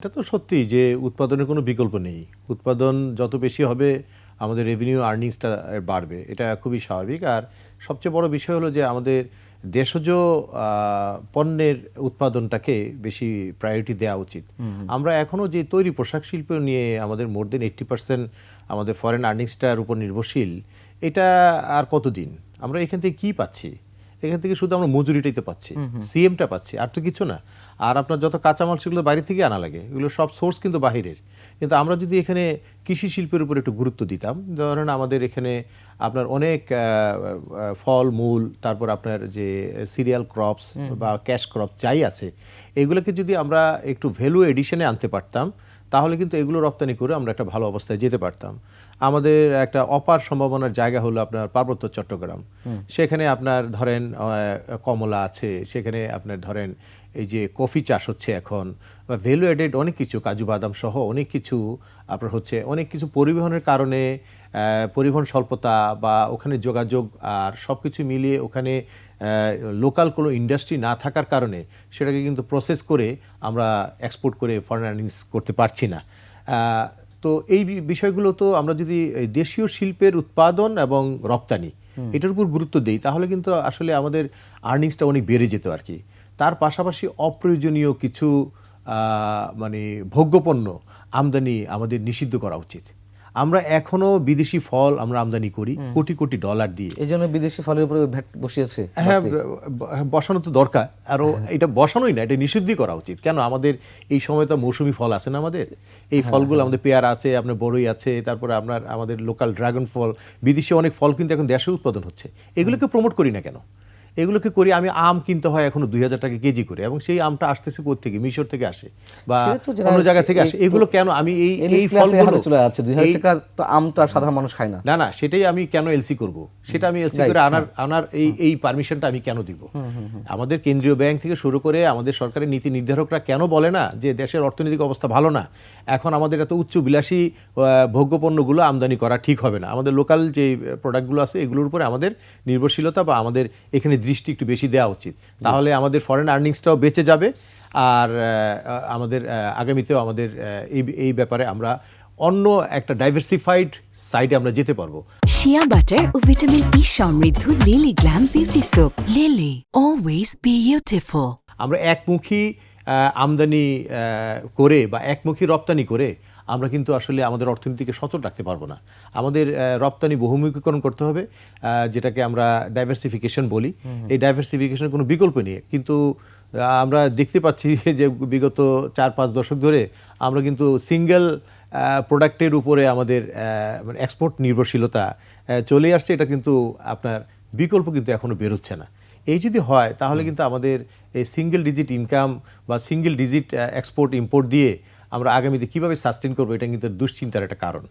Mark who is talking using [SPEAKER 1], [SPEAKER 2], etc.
[SPEAKER 1] এটা তো সত্যি যে উৎপাদনের কোনো বিকল্প নেই। উৎপাদন যত বেশি হবে আমাদের রেভিনিউ আর্নিংসটা বাড়বে। এটা খুবই স্বাভাবিক। আর সবচেয়ে বড় বিষয় হলো যে আমাদের দেশজ পণ্যের উৎপাদনটাকে বেশি প্রায়োরিটি দেওয়া উচিত। আমরা এখনও যে তৈরি পোশাক শিল্প নিয়ে আমাদের মোর দেন এইট্টি পার্সেন্ট আমাদের ফরেন আর্নিংসটার উপর নির্ভরশীল এটা আর কতদিন? আমরা এখান থেকে কী পাচ্ছি? এখান থেকে শুধু আমরা মজুরিটাই তো পাচ্ছি সিএমটা পাচ্ছি আর তো কিছু না। আর আপনার যত কাঁচামাল সেগুলো বাইরে থেকে আনা লাগে এগুলো সব সোর্স কিন্তু বাহিরের। কিন্তু আমরা যদি এখানে কৃষি শিল্পের উপর একটু গুরুত্ব দিতাম ধরেন আমাদের এখানে আপনার অনেক ফল মূল তারপর আপনার যে সিরিয়াল ক্রপস বা ক্যাশ ক্রপ যাই আছে এগুলোকে যদি আমরা একটু ভ্যালু এডিশনে আনতে পারতাম তাহলে কিন্তু এগুলো রপ্তানি করে আমরা একটা ভালো অবস্থায় যেতে পারতাম। আমাদের একটা অপার সম্ভাবনার জায়গা হলো আপনার পার্বত্য চট্টগ্রাম। সেখানে আপনার ধরেন কমলা আছে সেখানে আপনার ধরেন এই যে কফি চাষ হচ্ছে এখন বা ভ্যালু এডেড অনেক কিছু কাজু বাদাম সহ অনেক কিছু আপনার হচ্ছে অনেক কিছু পরিবহনের কারণে পরিবহন স্বল্পতা বা ওখানে যোগাযোগ আর সব কিছু মিলিয়ে ওখানে লোকাল কোনো ইন্ডাস্ট্রি না থাকার কারণে সেটাকে কিন্তু প্রসেস করে আমরা এক্সপোর্ট করে ফরেন আর্নিংস করতে পারছি না। তো এই বিষয়গুলো তো আমরা যদি দেশীয় শিল্পের উৎপাদন এবং রপ্তানি এটার উপর গুরুত্ব দিই তাহলে কিন্তু আসলে আমাদের আর্নিংসটা অনেক বেড়ে যেত আর কি। তার পাশাপাশি অপ্রয়োজনীয় কিছু মানে ভোগ্যপণ্য আমদানি আমাদের নিষিদ্ধ করা উচিত। আমরা এখনও বিদেশি ফল আমরা আমদানি করি কোটি কোটি ডলার দিয়ে।
[SPEAKER 2] এই জন্য বিদেশি ফলের উপরে ভ্যাট বসিয়েছে
[SPEAKER 1] হ্যাঁ ব- বসানো তো দরকার। আরও এটা বসানোই না এটা নিষিদ্ধই করা উচিত। কেন? আমাদের এই সময় তো মৌসুমি ফল আছে না আমাদের? এই ফলগুলো আমাদের পেয়ারা আছে আপনার বড়ই আছে তারপরে আপনার আমাদের লোকাল ড্রাগন ফল বিদেশি অনেক ফল কিন্তু এখন দেশে উৎপাদন হচ্ছে। এগুলোকে প্রমোট করি না কেন? এগুলোকে করি আমি আম কিনতে হয় এখনও দুই হাজার টাকা কেজি করে এবং সেই আমটা আসতেছে থেকে মিশর থেকে আসে বা অন্য জায়গা থেকে আসে। এগুলো কেন আমি এই এই ফলগুলো
[SPEAKER 2] চলে যাচ্ছে দুই হাজার টাকা তো আম তো আর সাধারণ মানুষ খায় না।
[SPEAKER 1] না না সেটাই আমি কেন এলসি করব? সেটা আমি এলসি করে আনার আনার এই এই পারমিশনটা আমি কেন দিব? আমাদের কেন্দ্রীয় ব্যাংক থেকে শুরু করে আমাদের সরকারের নীতি নির্ধারকরা কেন বলে না যে দেশের অর্থনৈতিক অবস্থা ভালো না? এখন আমাদের এত উচ্চ বিলাসী ভোগ্যপণ্যগুলো আমদানি করা ঠিক হবে না। আমাদের লোকাল যে প্রোডাক্টগুলো আছে এগুলোর উপরে আমাদের নির্ভরশীলতা বা আমাদের এখানে দৃষ্টি একটু বেশি দেওয়া উচিত। তাহলে আমাদের ফরেন আর্নিংসটাও বেঁচে যাবে আর আমাদের আগামীতেও আমাদের এই এই ব্যাপারে আমরা অন্য একটা ডাইভার্সিফাইড সাইডে আমরা যেতে পারব।
[SPEAKER 3] শিয়া বাটার ও ভিটামিন ই সমৃদ্ধ Lily glam beauty soap Lily always beautiful
[SPEAKER 1] আমরা একমুখী আমদানি করে বা একমুখী রপ্তানি করে আমরা কিন্তু আসলে আমাদের অর্থনীতিকে সচল রাখতে পারব না। আমাদের রপ্তানি বহুমুখীকরণ করতে হবে যেটাকে আমরা ডাইভার্সিফিকেশন বলি। এই ডাইভার্সিফিকেশনের কোনো বিকল্প নেই। কিন্তু আমরা দেখতে পাচ্ছি যে বিগত চার পাঁচ দশক ধরে আমরা কিন্তু সিঙ্গেল প্রোডাক্টের উপরে আমাদের মানে এক্সপোর্ট নির্ভরশীলতা চলে আসছে। এটা কিন্তু আপনার বিকল্প কিন্তু এখনও বেরোচ্ছে না। এই যদি হয় তাহলে কিন্তু আমাদের এই সিঙ্গেল ডিজিট ইনকাম বা সিঙ্গেল ডিজিট এক্সপোর্ট ইম্পোর্ট দিয়ে আমরা আগামীতে কীভাবে সাস্টেন করব এটা কিন্তু দুশ্চিন্তার একটা কারণ।